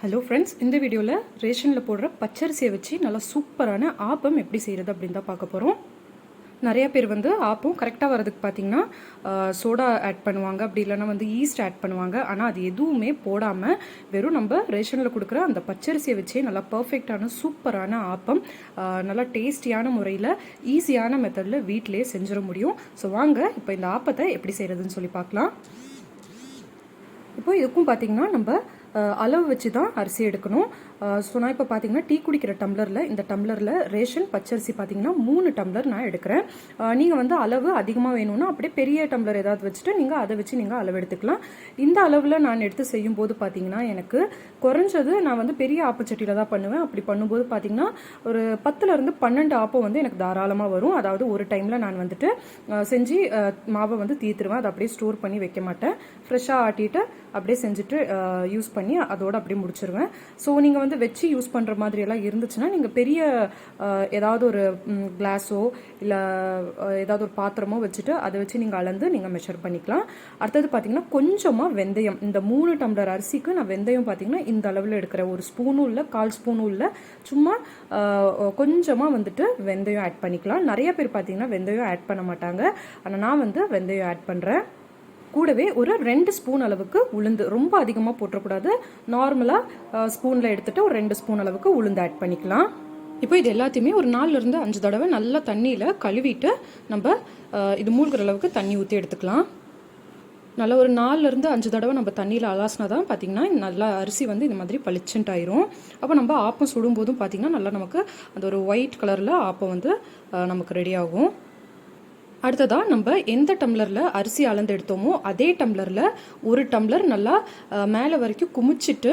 Hello friends இந்த வீடியோவில் ரேஷனில் போடுற பச்சரிசியை வச்சு நல்லா சூப்பரான ஆப்பம் எப்படி செய்கிறது அப்படின்னு தான் பார்க்க போகிறோம் நிறையா பேர் வந்து ஆப்பம் கரெக்டாக வரதுக்கு பார்த்தீங்கன்னா சோடா ஆட் பண்ணுவாங்க அப்படி இல்லைன்னா வந்து ஈஸ்ட் ஆட் பண்ணுவாங்க. ஆனால் அது எதுவுமே போடாமல் வெறும் நம்ம ரேஷனில் கொடுக்குற அந்த பச்சரிசியை வச்சே நல்லா பர்ஃபெக்டான சூப்பரான ஆப்பம் நல்லா டேஸ்டியான முறையில் ஈஸியான மெத்தடில் வீட்டிலேயே செஞ்சிட முடியும். ஸோ வாங்க இப்போ இந்த ஆப்பத்தை எப்படி செய்கிறதுன்னு சொல்லி பார்க்கலாம். இப்போ இதுக்கும் பார்த்தீங்கன்னா நம்ம அளவு வச்சு தான் அரிசி எடுக்கணும். ஸோ நான் இப்போ பார்த்தீங்கன்னா டீ குடிக்கிற டம்ளரில் இந்த டம்ளரில் ரேஷன் பச்சரிசி பார்த்தீங்கன்னா மூணு டம்ளர் நான் எடுக்கிறேன். நீங்கள் வந்து அளவு அதிகமாக வேணும்னா அப்படியே பெரிய டம்ளர் ஏதாவது வச்சுட்டு நீங்கள் அதை வச்சு நீங்கள் அளவு எடுத்துக்கலாம். இந்த அளவில் நான் எடுத்து செய்யும்போது பார்த்தீங்கன்னா எனக்கு குறைஞ்சது நான் வந்து பெரிய ஆப்பச்சட்டியில் தான் பண்ணுவேன். அப்படி பண்ணும்போது பார்த்தீங்கன்னா ஒரு பத்துலேருந்து பன்னெண்டு ஆப்பம் வந்து எனக்கு தாராளமாக வரும். அதாவது ஒரு டைமில் நான் வந்துட்டு செஞ்சு மாவை வந்து தீர்த்துருவேன் அதை அப்படியே ஸ்டோர் பண்ணி வைக்க மாட்டேன். ஃப்ரெஷ்ஷாக ஆட்டிட்டு அப்படியே செஞ்சுட்டு யூஸ் பண்ணி அதோட அப்படியே முடிச்சிருவேன். ஸோ நீங்கள் வந்து வச்சு யூஸ் பண்ணுற மாதிரி எல்லாம் இருந்துச்சுன்னா நீங்கள் பெரிய ஏதாவது ஒரு கிளாஸோ இல்லை ஏதாவது ஒரு பாத்திரமோ வச்சுட்டு அதை வச்சு நீங்கள் அளந்து நீங்கள் மெஷர் பண்ணிக்கலாம். அடுத்தது பார்த்தீங்கன்னா கொஞ்சமாக வெந்தயம். இந்த மூணு டம்ளர் அரிசிக்கு நான் வெந்தயம் பார்த்தீங்கன்னா இந்த அளவில் எடுக்கிற ஒரு ஸ்பூனும் இல்லை கால் ஸ்பூனும் இல்லை. சும்மா கொஞ்சமாக வந்துட்டு வெந்தயம் ஆட் பண்ணிக்கலாம். நிறைய பேர் பார்த்தீங்கன்னா வெந்தயம் ஆட் பண்ண மாட்டாங்க. ஆனால் நான் வந்து வெந்தயம் ஆட் பண்ணுறேன் கூடவே ஒரு ரெண்டு ஸ்பூன் அளவுக்கு உளுந்து ரொம்ப அதிகமாக போட்டுறக்கூடாது. நார்மலாக ஸ்பூனில் எடுத்துகிட்டு ஒரு ரெண்டு ஸ்பூன் அளவுக்கு உளுந்து ஆட் பண்ணிக்கலாம். இப்போ இது எல்லாத்தையுமே ஒரு நாலுலேருந்து அஞ்சு தடவை நல்லா தண்ணியில் கழுவிட்டு நம்ம இது மூழ்கிற அளவுக்கு தண்ணி ஊற்றி எடுத்துக்கலாம். நல்லா ஒரு நாலுலேருந்து அஞ்சு தடவை நம்ம தண்ணியில் அலாசினா தான் பார்த்தீங்கன்னா நல்லா அரிசி வந்து இந்த மாதிரி பளிச்சுன்ட்டு ஆயிரும். அப்போ நம்ம ஆப்பம் சுடும்போதும் பார்த்திங்கன்னா நல்லா நமக்கு அந்த ஒரு ஒயிட் கலரில் ஆப்பம் வந்து நமக்கு ரெடி ஆகும். அடுத்ததாக நம்ம எந்த டம்ளரில் அரிசி அளந்து எடுத்தோமோ அதே டம்ளரில் ஒரு டம்ளர் நல்லா மேலே வரைக்கும் குமிச்சிட்டு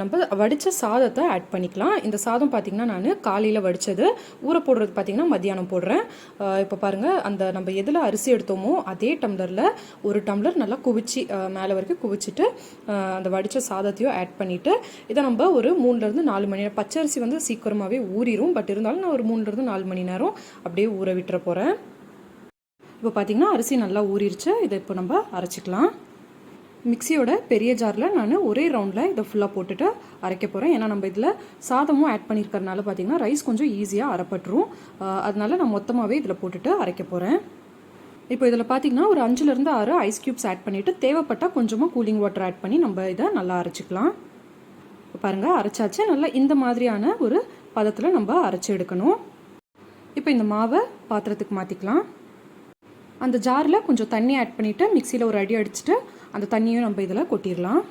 நம்ம வடித்த சாதத்தை ஆட் பண்ணிக்கலாம். இந்த சாதம் பார்த்திங்கன்னா நான் காலையில் வடித்தது ஊற போடுறது பார்த்திங்கன்னா மத்தியானம் போடுறேன். இப்போ பாருங்கள் அந்த நம்ம எதில் அரிசி எடுத்தோமோ அதே டம்ளரில் ஒரு டம்ளர் நல்லா குவிச்சு மேலே வரைக்கும் குவிச்சிட்டு அந்த வடித்த சாதத்தையும் ஆட் பண்ணிவிட்டு இதை நம்ம ஒரு மூணுலேருந்து நாலு மணி நேரம் பச்சரிசி வந்து சீக்கிரமாகவே ஊறிடும் பட் இருந்தாலும் நான் ஒரு மூணுலேருந்து நாலு மணி நேரம் அப்படியே ஊற விட்டுற போகிறேன் இப்போ பார்த்தீங்கன்னா அரிசி நல்லா ஊறிடுச்சு. இதை இப்போ நம்ம அரைச்சிக்கலாம். மிக்சியோட பெரிய ஜாரில் நான் ஒரே ரவுண்டில் இதை ஃபுல்லாக போட்டுட்டு அரைக்க போகிறேன் ஏன்னா நம்ம இதில் சாதமும் ஆட் பண்ணியிருக்கறனால பார்த்தீங்கன்னா ரைஸ் கொஞ்சம் ஈஸியாக அரைப்பட்டுரும். அதனால நான் மொத்தமாகவே இதில் போட்டுட்டு அரைக்க போகிறேன் இப்போ இதில் பார்த்தீங்கன்னா ஒரு அஞ்சுலேருந்து ஆறு ஐஸ் க்யூப்ஸ் ஆட் பண்ணிவிட்டு தேவைப்பட்டால் கொஞ்சமாக கூலிங் வாட்டர் ஆட் பண்ணி நம்ம இதை நல்லா அரைச்சிக்கலாம். இப்போ பாருங்கள் அரைச்சாச்சு. நல்லா இந்த மாதிரியான ஒரு பதத்தில் நம்ம அரைச்சி எடுக்கணும். இப்போ இந்த மாவை பாத்திரத்துக்கு மாற்றிக்கலாம் அந்த ஜாரில் கொஞ்சம் தண்ணி ஆட் பண்ணிவிட்டு மிக்சியில் ஒரு அடி அடிச்சுட்டு அந்த தண்ணியும் நம்ம இதில் கொட்டிடலாம்.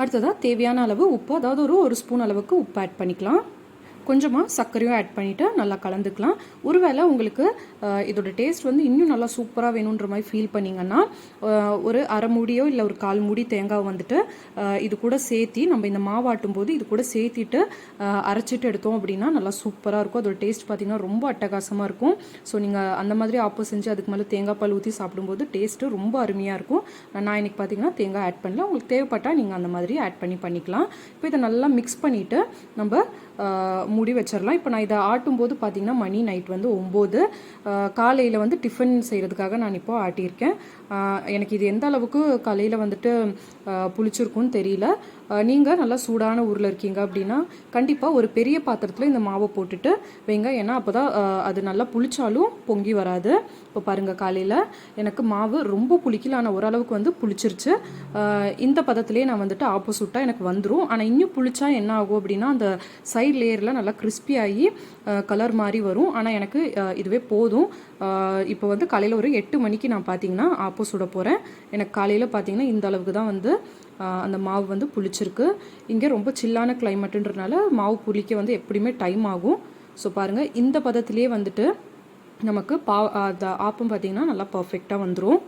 அடுத்ததாக தேவையான அளவு உப்பு அதாவது ஒரு ஒரு ஸ்பூன் அளவுக்கு உப்பு ஆட் பண்ணிக்கலாம். கொஞ்சமாக சர்க்கரையும் ஆட் பண்ணிவிட்டு நல்லா கலந்துக்கலாம். ஒருவேளை உங்களுக்கு இதோட டேஸ்ட் வந்து இன்னும் நல்லா சூப்பராக வேணுன்ற மாதிரி ஃபீல் பண்ணிங்கன்னா ஒரு அரை மூடியோ இல்லை ஒரு கால் மூடி தேங்காய் வந்துட்டு இது கூட சேர்த்தி நம்ம இந்த மாவாட்டும் போது இது கூட சேர்த்திட்டு அரைச்சிட்டு எடுத்தோம் அப்படின்னா நல்லா சூப்பராக இருக்கும். அதோட டேஸ்ட் பார்த்திங்கன்னா ரொம்ப அட்டகாசமாக இருக்கும். ஸோ நீங்கள் அந்த மாதிரி ஆப்போ செஞ்சு அதுக்கு மேலே தேங்காய் பால் ஊற்றி சாப்பிடும்போது டேஸ்ட்டு ரொம்ப அருமையாக இருக்கும். நான் இன்னைக்கு பார்த்தீங்கன்னா தேங்காய் ஆட் பண்ணல. உங்களுக்கு தேவைப்பட்டால் நீங்கள் அந்த மாதிரி ஆட் பண்ணி பண்ணிக்கலாம். இப்போ இதை நல்லா மிக்ஸ் பண்ணிவிட்டு நம்ம மூடி வச்சிடலாம் இப்போ நான் இதை ஆட்டும் போது பார்த்தீங்கன்னா மணி நைட் வந்து ஒம்பது. காலையில் வந்து டிஃபன் செய்கிறதுக்காக நான் இப்போ ஆட்டியிருக்கேன். எனக்கு இது எந்த அளவுக்கு காலையில் வந்துட்டு புளிச்சிருக்குன்னு தெரியல. நீங்கள் நல்லா சூடான ஊரில் இருக்கீங்க அப்படின்னா கண்டிப்பாக ஒரு பெரிய பாத்திரத்தில் இந்த மாவை போட்டுட்டு வைங்க. ஏன்னா அப்போ தான் அது நல்லா புளிச்சாலும் பொங்கி வராது. இப்போ பாருங்கள் காலையில் எனக்கு மாவு ரொம்ப புளிக்கல. ஆனால் ஓரளவுக்கு வந்து புளிச்சிருச்சு. இந்த பதத்திலே நான் வந்துட்டு ஆப்போசிட்டாக எனக்கு வந்துடும் ஆனால் இன்னும் புளிச்சா என்ன ஆகும் அப்படின்னா அந்த சைட் லேயரில் நல்லா crispy ஆகி கலர் மாதிரி வரும். ஆனால் எனக்கு இதுவே போதும். இப்போ வந்து காலையில் ஒரு எட்டு மணிக்கு நான் பார்த்தீங்கன்னா ஆப்போ சுட போகிறேன் எனக்கு காலையில் பார்த்தீங்கன்னா இந்த அளவுக்கு தான் வந்து அந்த மாவு வந்து புளிச்சிருக்கு. இங்கே ரொம்ப சில்லான கிளைமேட்டுன்றனால மாவு புளிக்க வந்து எப்படியுமே டைம் ஆகும். ஸோ பாருங்கள் இந்த பதத்திலே வந்துட்டு நமக்கு பா அந்த ஆப்பம் பார்த்திங்கன்னா நல்லா பர்ஃபெக்டாக வந்துடும்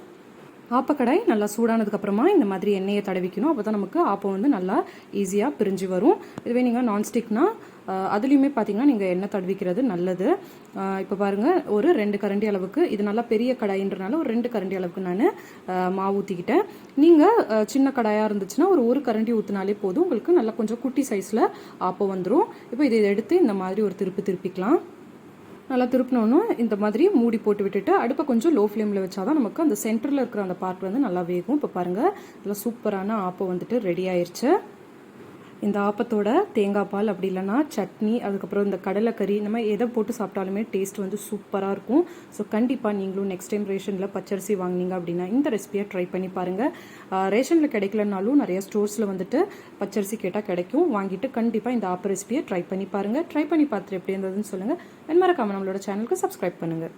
ஆப்பக்கடாய் நல்லா சூடானதுக்கப்புறமா இந்த மாதிரி எண்ணெயை தடவிக்கணும். அப்போ தான் நமக்கு ஆப்பம் வந்து நல்லா ஈஸியாக பிரிஞ்சு வரும். இதுவே நீங்கள் நான்ஸ்டிக்னா அதுலேயுமே பார்த்தீங்கன்னா நீங்கள் எண்ணெய் தடவிக்கிறது நல்லது. இப்போ பாருங்கள் ஒரு ரெண்டு கரண்டி அளவுக்கு இது நல்லா பெரிய கடாயின்றனால ஒரு ரெண்டு கரண்டி அளவுக்கு நான் மாவு ஊற்றிக்கிட்டேன் நீங்கள் சின்ன கடாயாக இருந்துச்சுன்னா ஒரு ஒரு கரண்டி ஊற்றினாலே போதும். உங்களுக்கு நல்லா கொஞ்சம் குட்டி சைஸில் ஆப்பம் வந்துடும் இப்போ இதை எடுத்து இந்த மாதிரி ஒரு திருப்பி திருப்பிக்கலாம். நல்லா திருப்பினோன்னு இந்த மாதிரி மூடி போட்டு விட்டுட்டு அடுப்பை கொஞ்சம் லோ ஃப்ளேமில் வச்சாதான் நமக்கு அந்த சென்டரில் இருக்கிற அந்த பார்ட் வந்து நல்லா வேகும். இப்போ பாருங்கள் நல்லா சூப்பரான ஆப்பம் வந்துட்டு ரெடி ஆயிடுச்சு இந்த ஆப்பத்தோட தேங்காய் பால் அப்படி இல்லைன்னா சட்னி அதுக்கப்புறம் இந்த கடலைக்கறி இந்த மாதிரி எதை போட்டு சாப்பிட்டாலுமே டேஸ்ட் வந்து சூப்பராக இருக்கும். ஸோ கண்டிப்பாக நீங்களும் நெக்ஸ்ட் டைம் ரேஷனில் பச்சரிசி வாங்குனீங்க அப்படின்னா இந்த ரெசிபியை ட்ரை பண்ணி பாருங்கள் ரேஷனில் கிடைக்கலனாலும் நிறைய ஸ்டோர்ஸில் வந்துட்டு பச்சரிசி கேட்டால் கிடைக்கும். வாங்கிட்டு கண்டிப்பாக இந்த ஆப்ப ரெசிபியை ட்ரை பண்ணி பாருங்கள் ட்ரை பண்ணி பார்த்துட்டு எப்படி இருந்ததுன்னு சொல்லுங்கள் மறக்காமல் நம்மளோட சேனலுக்கு சப்ஸ்கிரைப் பண்ணுங்கள்